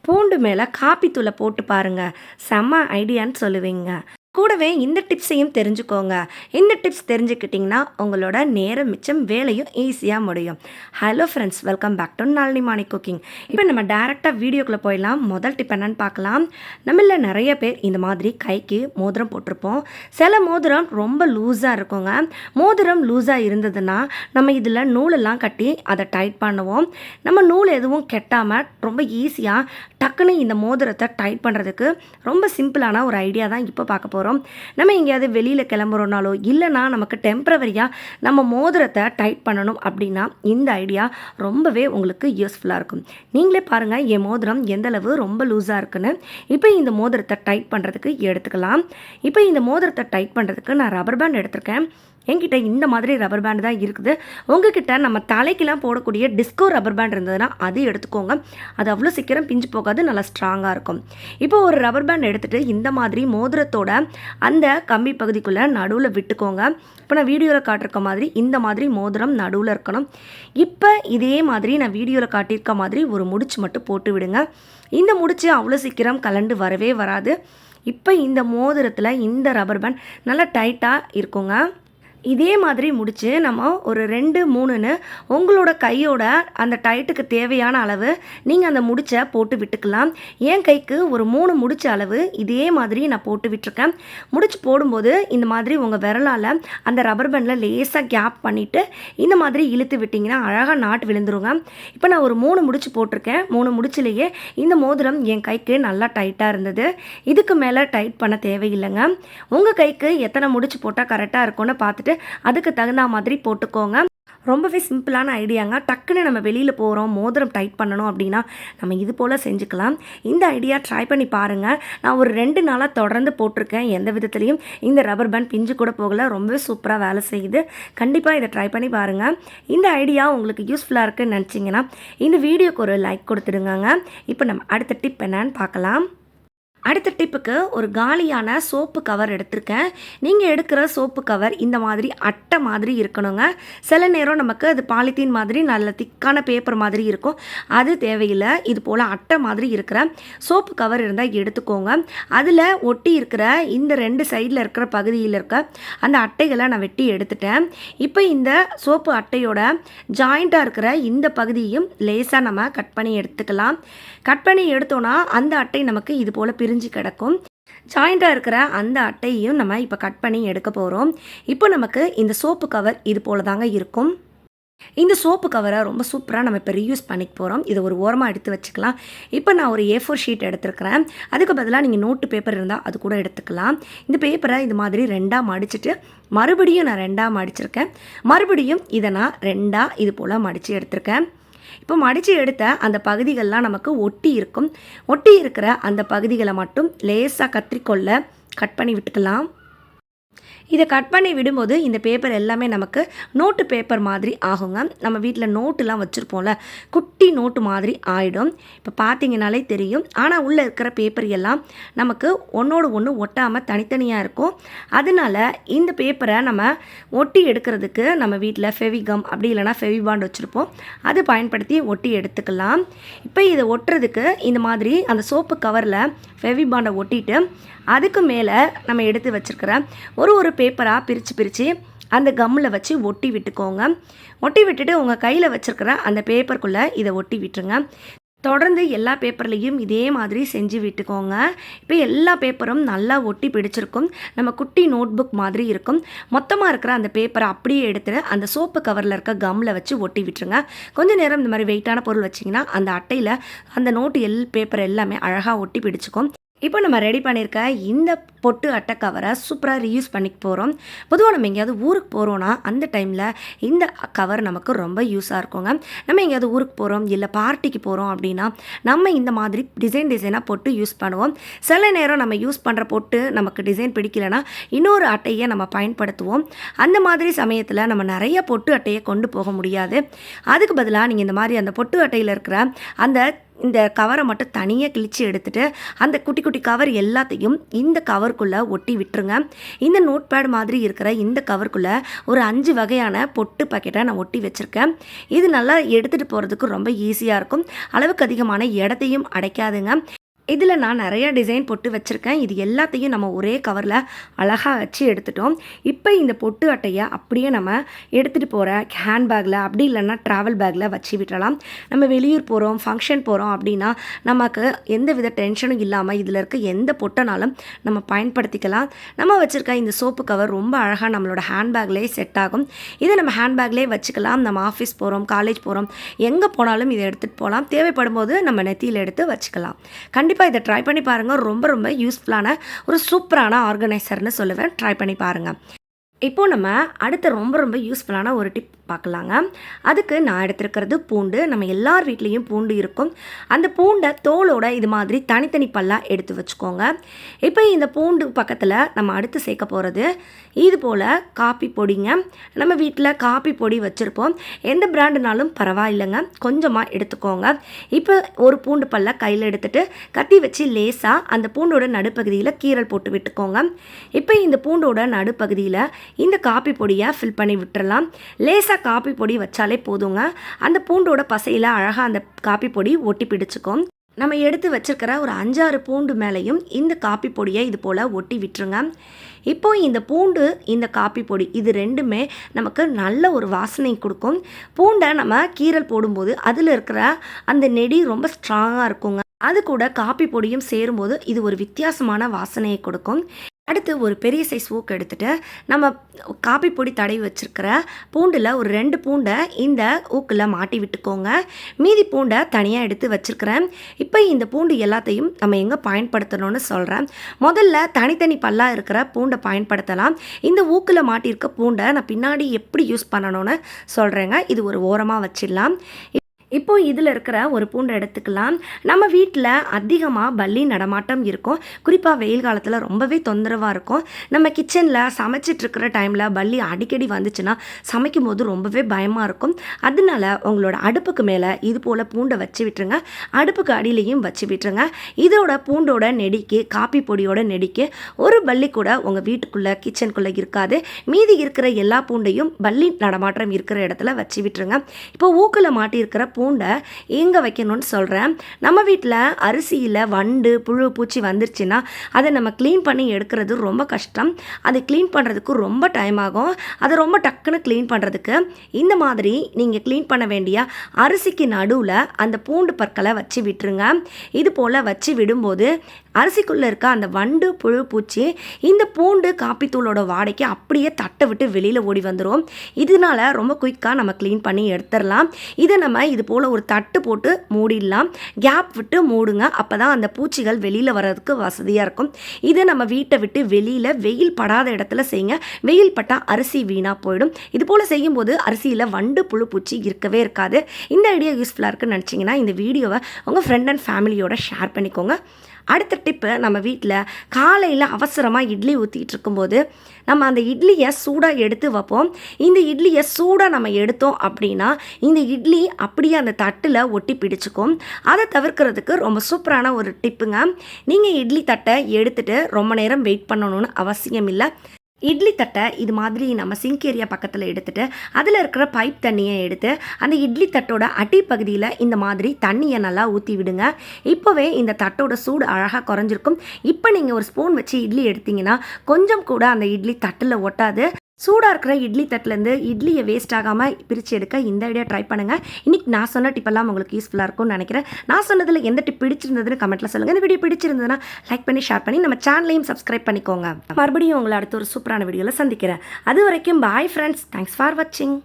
பூண்டு மேலே காப்பித்தூளை போட்டு பாருங்கள் செம்ம ஐடியான்னு சொல்லுவீங்க. கூடவே இந்த டிப்ஸையும் தெரிஞ்சுக்கோங்க. இந்த டிப்ஸ் தெரிஞ்சுக்கிட்டிங்கன்னா உங்களோட நேரம் மிச்சம் வேலையும் ஈஸியாக முடியும். Hello friends welcome back to Nalini Mani cooking இப்போ நம்ம டேரெக்டாக வீடியோக்குள்ளே போயிடலாம். முதல் டிப் என்னென்னு பார்க்கலாம். நம்மள நிறைய பேர் இந்த மாதிரி கைக்கு மோதிரம் போட்டிருப்போம். சில மோதிரம் ரொம்ப லூஸாக இருக்குங்க. மோதிரம் லூஸாக இருந்ததுன்னா நம்ம இதில் நூலெல்லாம் கட்டி அதை டைட் பண்ணுவோம். நம்ம நூல் எதுவும் கெட்டாமல் ரொம்ப ஈஸியாக டக்குன்னு இந்த மோதிரத்தை டைட் பண்ணுறதுக்கு ரொம்ப சிம்பிளான ஒரு ஐடியா தான் இப்போ பார்க்க போகிறோம் நம்ம எங்கேயாவது வெளியில் கிளம்புறோனாலோ இல்லைனா நமக்கு டெம்ப்ரவரியாக நம்ம மோதிரத்தை டைட் பண்ணணும் அப்படின்னா இந்த ஐடியா ரொம்பவே உங்களுக்கு யூஸ்ஃபுல்லாக இருக்கும். நீங்களே பாருங்கள் என் மோதிரம் எந்த அளவு ரொம்ப லூஸாக இருக்குன்னு. இப்போ இந்த மோதிரத்தை டைட் பண்ணுறதுக்கு எடுத்துக்கலாம். இப்போ இந்த மோதிரத்தை டைட் பண்ணுறதுக்கு நான் ரப்பர் பேண்ட் எடுத்திருக்கேன். என்கிட்ட இந்த மாதிரி ரப்பர் பேண்ட் தான் இருக்குது. உங்ககிட்ட நம்ம தலைக்கெல்லாம் போடக்கூடிய டிஸ்கோ ரப்பர் பேண்ட் இருந்ததுன்னா அது எடுத்துக்கோங்க. அது அவ்வளோ சீக்கிரம் பிஞ்சு போகாது நல்லா ஸ்ட்ராங்காக இருக்கும். இப்போ ஒரு ரப்பர் பேண்ட் எடுத்துகிட்டு இந்த மாதிரி மோதிரத்தோட அந்த கம்பி பகுதிக்குள்ளே நடுவில் விட்டுக்கோங்க. இப்போ நான் வீடியோவில் காட்டிருக்க மாதிரி இந்த மாதிரி மோதிரம் நடுவில் இருக்கணும். இப்போ இதே மாதிரி நான் வீடியோவில் காட்டியிருக்க மாதிரி ஒரு முடிச்சு மட்டும் போட்டு விடுங்க. இந்த முடிச்சு அவ்வளோ சீக்கிரம் கலண்டு வரவே வராது. இப்போ இந்த மோதிரத்தில் இந்த ரப்பர் பேண்ட் நல்லா டைட்டாக இருக்குங்க. இதே மாதிரி முடித்து நம்ம ஒரு ரெண்டு மூணுன்னு உங்களோட கையோட அந்த டைட்டுக்கு தேவையான அளவு நீங்கள் அந்த முடிச்சை போட்டு விட்டுக்கலாம். என் கைக்கு ஒரு மூணு முடிச்ச அளவு இதே மாதிரி நான் போட்டு விட்டுருக்கேன். முடிச்சு போடும்போது இந்த மாதிரி உங்கள் விரலால் அந்த ரப்பர் பேண்டில் லேசாக கேப் பண்ணிவிட்டு இந்த மாதிரி இழுத்து விட்டிங்கன்னா அழகாக நாட்டு விழுந்துருங்க. இப்போ நான் ஒரு மூணு முடிச்சு போட்டிருக்கேன். மூணு முடிச்சிலேயே இந்த மோதிரம் என் கைக்கு நல்லா டைட்டாக இருந்தது. இதுக்கு மேலே டைட் பண்ண தேவையில்லைங்க. உங்கள் கைக்கு எத்தனை முடிச்சு போட்டால் கரெக்டாக இருக்கும்னு பார்த்துட்டு அதுக்கு தகுந்த மாதிரி போட்டுக்கோங்க. ரொம்பவே சிம்பிளான ஐடியாங்க. டக்குன்னு நம்ம வெளியில் போகிறோம் மோதிரம் டைட் பண்ணணும் அப்படின்னா நம்ம இது போல் செஞ்சுக்கலாம். இந்த ஐடியா ட்ரை பண்ணி பாருங்கள் நான் ஒரு ரெண்டு நாளாக தொடர்ந்து போட்டிருக்கேன். எந்த விதத்துலையும் இந்த ரப்பர் பேண்ட் பிஞ்சு கூட போகல. ரொம்பவே சூப்பராக வேலை செய்யுது. கண்டிப்பாக இதை ட்ரை பண்ணி பாருங்கள் இந்த ஐடியா உங்களுக்கு யூஸ்ஃபுல்லாக இருக்குன்னு நினச்சிங்கன்னா இந்த வீடியோக்கு ஒரு லைக் கொடுத்துடுங்க இப்போ நம்ம அடுத்த டிப் என்னன்னு பார்க்கலாம். அடுத்த டிப்புக்கு ஒரு காலியான சோப்பு கவர் எடுத்திருக்கேன். நீங்கள் எடுக்கிற சோப்பு கவர் இந்த மாதிரி அட்டை மாதிரி இருக்கணுங்க. சில நேரம் நமக்கு அது பாலித்தீன் மாதிரி நல்ல திக்கான பேப்பர் மாதிரி இருக்கும். அது தேவையில்லை. இது போல் அட்டை மாதிரி இருக்கிற சோப்பு கவர் இருந்தால் எடுத்துக்கோங்க. அதில் ஒட்டி இருக்கிற இந்த ரெண்டு சைடில் இருக்கிற பகுதியில் இருக்க அந்த அட்டைகளை நான் வெட்டி எடுத்துட்டேன். இப்போ இந்த சோப்பு அட்டையோட ஜாயிண்ட்டாக இருக்கிற இந்த பகுதியும் லேசாக நம்ம கட் பண்ணி எடுத்துக்கலாம். கட் பண்ணி எடுத்தோன்னா அந்த அட்டை நமக்கு இது போல் விரிஞ்சு கிடக்கும். ஜாயிண்டாக இருக்கிற அந்த அட்டையையும் நம்ம இப்போ கட் பண்ணி எடுக்க போகிறோம் இப்போ நமக்கு இந்த சோப்பு கவர் இது போல் தாங்க இருக்கும். இந்த சோப்பு கவரை ரொம்ப சூப்பராக நம்ம இப்போ ரீயூஸ் பண்ணிக்க போகிறோம் இதை ஒரு ஓரமாக எடுத்து வச்சுக்கலாம். இப்போ நான் ஒரு ஏ ஃபோர் ஷீட் எடுத்துருக்கிறேன். அதுக்கு பதிலாக நீங்கள் நோட்டு பேப்பர் இருந்தால் அது கூட எடுத்துக்கலாம். இந்த பேப்பரை இது மாதிரி ரெண்டாக மடிச்சுட்டு மறுபடியும் நான் ரெண்டாக மடிச்சிருக்கேன். மறுபடியும் இதை நான் ரெண்டாக இது போல் மடித்து எடுத்திருக்கேன். இப்போ மடித்து எடுத்த அந்த பகுதிகள்லாம் நமக்கு ஒட்டி இருக்கும். ஒட்டி இருக்கிற அந்த பகுதிகளை மட்டும் லேசாக கத்திரிக்கொள்ள கட் பண்ணி விட்டுக்கலாம். இதை கட் பண்ணி விடும்போது இந்த பேப்பர் எல்லாமே நமக்கு நோட்டு பேப்பர் மாதிரி ஆகுங்க. நம்ம வீட்டில் நோட்டுலாம் வச்சுருப்போம்ல குட்டி நோட்டு மாதிரி ஆகிடும் இப்போ பார்த்தீங்கனாலே தெரியும். ஆனால் உள்ளே இருக்கிற பேப்பர் எல்லாம் நமக்கு ஒன்றோடு ஒன்று ஒட்டாமல் தனித்தனியாக இருக்கும். அதனால இந்த பேப்பரை நம்ம ஒட்டி எடுக்கிறதுக்கு நம்ம வீட்டில் ஃபெவிகம் அப்படி இல்லைனா ஃபெவிபாண்ட் வச்சுருப்போம். அது பயன்படுத்தி ஒட்டி எடுத்துக்கலாம். இப்போ இதை ஒட்டுறதுக்கு இந்த மாதிரி அந்த சோப்பு கவரில் ஃபெவிபாண்டை ஒட்டிட்டு அதுக்கு மேலே நம்ம எடுத்து வச்சுருக்கிற ஒரு ஒரு பேப்பராக பிரித்து பிரித்து அந்த கம்மில் வச்சு ஒட்டி விட்டுக்கோங்க. ஒட்டி விட்டுட்டு உங்கள் கையில் வச்சுருக்கிற அந்த பேப்பருக்குள்ளே இதை ஒட்டி விட்டுருங்க. தொடர்ந்து எல்லா பேப்பர்லேயும் இதே மாதிரி செஞ்சு விட்டுக்கோங்க. இப்போ எல்லா பேப்பரும் நல்லா ஒட்டி பிடிச்சிருக்கும். நம்ம குட்டி நோட் புக் மாதிரி இருக்கும். மொத்தமாக இருக்கிற அந்த பேப்பரை அப்படியே எடுத்துட்டு அந்த சோப்பு கவரில் இருக்க கம்மில் வச்சு ஒட்டி விட்டுருங்க. கொஞ்ச நேரம் இந்த மாதிரி வெயிட்டான பொருள் வச்சிங்கன்னா அந்த அட்டையில் அந்த நோட்டு எல் பேப்பர் எல்லாமே அழகாக ஒட்டி பிடிச்சிக்கும். இப்போ நம்ம ரெடி பண்ணியிருக்க இந்த பொட்டு அட்டை கவரை சூப்பராக ரீயூஸ் பண்ணிக்க போகிறோம் பொதுவாக நம்ம எங்கேயாவது ஊருக்கு போகிறோன்னா அந்த டைமில் இந்த கவர் நமக்கு ரொம்ப யூஸாக இருக்குங்க. நம்ம எங்கேயாவது ஊருக்கு போகிறோம் இல்லை பார்ட்டிக்கு போகிறோம் அப்படின்னா நம்ம இந்த மாதிரி டிசைன் டிசைனாக பொட்டு யூஸ் பண்ணுவோம். சில நேரம் நம்ம யூஸ் பண்ணுற பொட்டு நமக்கு டிசைன் பிடிக்கலனா இன்னொரு அட்டையை நம்ம பயன்படுத்துவோம். அந்த மாதிரி சமயத்தில் நம்ம நிறைய பொட்டு அட்டையை கொண்டு போக முடியாது. அதுக்கு பதிலாக நீங்கள் இந்த மாதிரி அந்த பொட்டு அட்டையில் இருக்கிற அந்த இந்த கவரை மட்டும் தனியாக கிழித்து எடுத்துட்டு அந்த குட்டி குட்டி கவர் எல்லாத்தையும் இந்த கவருக்குள்ளே ஒட்டி விட்டுருங்க. இந்த நோட் பேட் மாதிரி இருக்கிற இந்த கவருக்குள்ளே ஒரு அஞ்சு வகையான பொட்டு பாக்கெட்டை நான் ஒட்டி வச்சுருக்கேன். இது நல்லா எடுத்துகிட்டு போகிறதுக்கு ரொம்ப ஈஸியாக இருக்கும். அளவுக்கு அதிகமான இடத்தையும் அடைக்காதுங்க. இதில் நான் நிறையா டிசைன் பொட்டு வச்சுருக்கேன். இது எல்லாத்தையும் நம்ம ஒரே கவரில் அழகாக வச்சு எடுத்துட்டோம். இப்போ இந்த பொட்டு அட்டையை அப்படியே நம்ம எடுத்துகிட்டு போகிற ஹேண்ட்பேக்கில் அப்படி இல்லைன்னா ட்ராவல் பேக்கில் வச்சு விடலாம். நம்ம வெளியூர் போகிறோம் ஃபங்க்ஷன் போகிறோம் அப்படின்னா நமக்கு எந்த வித டென்ஷனும் இல்லாமல் இதில் இருக்க எந்த பொட்டனாலும் நம்ம பயன்படுத்திக்கலாம். நம்ம வச்சுருக்க இந்த சோப்பு கவர் ரொம்ப அழகாக நம்மளோட ஹேண்ட்பேக்லேயே செட் ஆகும். இதை நம்ம ஹேண்ட்பேக்லேயே வச்சுக்கலாம். நம்ம ஆஃபீஸ் போகிறோம் காலேஜ் போகிறோம் எங்கே போனாலும் இதை எடுத்துகிட்டு போகலாம். தேவைப்படும் போது நம்ம நெத்தியில் எடுத்து வச்சுக்கலாம். கண்டிப்பாக இதை ட்ரை பண்ணி பாருங்கள் ரொம்ப ரொம்ப யூஸ்ஃபுல்லான ஒரு சூப்பரான ஆர்கனைசர்னு சொல்லுவேன். ட்ரை பண்ணி பாருங்கள் இப்போது நம்ம அடுத்த ரொம்ப ரொம்ப யூஸ்ஃபுல்லான ஒரு டிப் பார்க்கலாங்க. அதுக்கு நான் எடுத்திருக்கிறது பூண்டு. நம்ம எல்லார் வீட்லேயும் பூண்டு இருக்கும். அந்த பூண்டை தோலோட இது மாதிரி தனித்தனி பல்லாக எடுத்து வச்சுக்கோங்க. இப்போ இந்த பூண்டு பக்கத்தில் நம்ம அடுத்து சேர்க்க போகிறது இது போல் காப்பி பொடிங்க. நம்ம வீட்டில் காப்பி பொடி வச்சுருப்போம். எந்த பிராண்டுனாலும் பரவாயில்லைங்க. கொஞ்சமாக எடுத்துக்கோங்க. இப்போ ஒரு பூண்டு பல்ல கையில் எடுத்துகிட்டு கத்தி வச்சு லேசாக அந்த பூண்டோட நடுப்பகுதியில் கீரல் போட்டு விட்டுக்கோங்க. இப்போ இந்த பூண்டோட நடுப்பகுதியில் இந்த காப்பி பொடியை ஃபில் பண்ணி விட்டுறலாம். லேசாக காப்பி பொடி வச்சாலே போதுங்க. அந்த பூண்டோட பசையில் அழகாக அந்த காப்பி பொடி ஒட்டி பிடிச்சிக்கும் நம்ம எடுத்து வச்சிருக்கிற ஒரு அஞ்சாறு பூண்டு மேலேயும் இந்த காப்பி பொடியை இது போல் ஒட்டி விட்டுருங்க. இப்போ இந்த பூண்டு இந்த காப்பி பொடி இது ரெண்டுமே நமக்கு நல்ல ஒரு வாசனை கொடுக்கும். பூண்டை நம்ம கீரல் போடும்போது அதில் இருக்கிற அந்த நெடி ரொம்ப ஸ்ட்ராங்காக இருக்குங்க. அது கூட காப்பி பொடியும் சேரும்போது இது ஒரு வித்தியாசமான வாசனையை கொடுக்கும். அடுத்து ஒரு பெரிய சைஸ் ஊக்கு எடுத்துகிட்டு நம்ம காப்பி பொடி தடவி வச்சுருக்கிற பூண்டில் ஒரு ரெண்டு பூண்டை இந்த ஊக்கில் மாட்டி விட்டுக்கோங்க. மீதி பூண்டை தனியாக எடுத்து வச்சுருக்கிறேன். இப்போ இந்த பூண்டு எல்லாத்தையும் நம்ம எங்கே பயன்படுத்தணும்னு சொல்கிறேன் முதல்ல தனித்தனி பல்லாக இருக்கிற பூண்டை பயன்படுத்தலாம். இந்த ஊக்கில் மாட்டியிருக்க பூண்டை நான் பின்னாடி எப்படி யூஸ் பண்ணணும்னு சொல்கிறேங்க இது ஒரு ஓரமாக வச்சிடலாம். இப்போ இதில் இருக்கிற ஒரு பூண்டை எடுத்துக்கலாம். நம்ம வீட்டில் அதிகமாக பல்லி நடமாட்டம் இருக்கும். குறிப்பாக வெயில் காலத்தில் ரொம்பவே தொந்தரவாக இருக்கும். நம்ம கிச்சனில் சமைச்சிட்டு இருக்கிற டைமில் பல்லி அடிக்கடி வந்துச்சுன்னா சமைக்கும் போது ரொம்பவே பயமாக இருக்கும். அதனால உங்களோட அடுப்புக்கு மேலே இது போல் பூண்டை வச்சு விட்டுருங்க. அடுப்புக்கு அடியிலையும் வச்சு விட்டுருங்க. இதோட பூண்டோட நெடிக்கு காப்பி பொடியோட நெடிக்கு ஒரு பல்லி கூட உங்கள் வீட்டுக்குள்ளே கிச்சனுக்குள்ளே இருக்காது. மீதி இருக்கிற எல்லா பூண்டையும் பல்லி நடமாட்டம் இருக்கிற இடத்துல வச்சு விட்டுருங்க. இப்போ ஊக்கில் மாட்டியிருக்கிற பூண்டை எங்கே வைக்கணும்னு சொல்கிறேன் நம்ம வீட்டில் அரிசியில் வண்டு புழு பூச்சி வந்துருச்சுன்னா அதை நம்ம க்ளீன் பண்ணி எடுக்கிறது ரொம்ப கஷ்டம். அதை க்ளீன் பண்ணுறதுக்கு ரொம்ப டைம் ஆகும். அதை ரொம்ப டக்குன்னு க்ளீன் பண்ணுறதுக்கு இந்த மாதிரி நீங்கள் க்ளீன் பண்ண வேண்டிய அரிசிக்கு நடுவில் அந்த பூண்டு பற்களை வச்சு விட்டுருங்க. இது போல் வச்சு விடும்போது அரிசிக்குள்ளே இருக்க அந்த வண்டு புழு பூச்சி இந்த பூண்டு காப்பித்தூளோட வாடைக்கு அப்படியே தட்டை விட்டு வெளியில் ஓடி வந்துடும் இதனால ரொம்ப குயிக்காக நம்ம க்ளீன் பண்ணி எடுத்துடலாம். இதை நம்ம இது போல் ஒரு தட்டு போட்டு மூடிடலாம். கேப் விட்டு மூடுங்க. அப்போ தான் அந்த பூச்சிகள் வெளியில் வர்றதுக்கு வசதியாக இருக்கும். இதை நம்ம வீட்டை விட்டு வெளியில் வெயில் படாத இடத்துல செய்யுங்க. வெயில் பட்டால் அரிசி வீணாக போயிடும். இது போல் செய்யும்போது அரிசியில் வண்டு புழு பூச்சி இருக்கவே இருக்காது. இந்த ஐடியா யூஸ்ஃபுல்லாக இருக்குன்னு நினச்சிங்கன்னா இந்த வீடியோவை உங்கள் ஃப்ரெண்ட் அண்ட் ஃபேமிலியோட ஷேர் பண்ணிக்கோங்க. அடுத்த டிப்பு நம்ம வீட்டில் காலையில் அவசரமாக இட்லி ஊற்றிட்டு இருக்கும்போது நம்ம அந்த இட்லியை சூடாக எடுத்து வைப்போம். இந்த இட்லியை சூடாக நம்ம எடுத்தோம் அப்படின்னா இந்த இட்லி அப்படியே அந்த தட்டில் ஒட்டி பிடிச்சிக்கும். அதை தவிர்க்கிறதுக்கு ரொம்ப சூப்பரான ஒரு டிப்புங்க நீங்கள் இட்லி தட்டை எடுத்துகிட்டு ரொம்ப நேரம் வெயிட் பண்ணணும்னு அவசியம் இல்லை இட்லி தட்டை இது மாதிரி நம்ம சிங்க் ஏரியா பக்கத்தில் எடுத்துகிட்டு அதில் இருக்கிற பைப் தண்ணியை எடுத்து அந்த இட்லி தட்டோட அடிப்பகுதியில் இந்த மாதிரி தண்ணியை நல்லா ஊற்றி விடுங்க. இப்போவே இந்த தட்டோட சூடு அழகாக குறைஞ்சிருக்கும். இப்போ நீங்கள் ஒரு ஸ்பூன் வச்சு இட்லி எடுத்தீங்கன்னா கொஞ்சம் கூட அந்த இட்லி தட்டில் ஒட்டாது. சூடாக இருக்கிற இட்லி தட்டிலேருந்து இட்லியை வேஸ்ட் ஆகாமல் பிரித்து எடுக்க இந்த ஐடியா ட்ரை பண்ணுங்கள் இன்றைக்கி நான் சொன்ன டிப்பெல்லாம் உங்களுக்கு யூஸ்ஃபுல்லாக இருக்கும்னு நினைக்கிறேன். நான் சொன்னதில் எந்த டிப் பிடிச்சிருந்ததுன்னு கமெண்ட்டில் சொல்லுங்கள் இந்த வீடியோ பிடிச்சிருந்ததுன்னா லைக் பண்ணி ஷேர் பண்ணி நம்ம சேனலையும் சப்ஸ்கிரைப் பண்ணிக்கோங்க. மறுபடியும் உங்களை அடுத்த ஒரு சூப்பரான வீடியோவில் சந்திக்கிறேன். அது வரைக்கும் பாய் ஃப்ரெண்ட்ஸ் தேங்க்ஸ் ஃபார் வாட்சிங்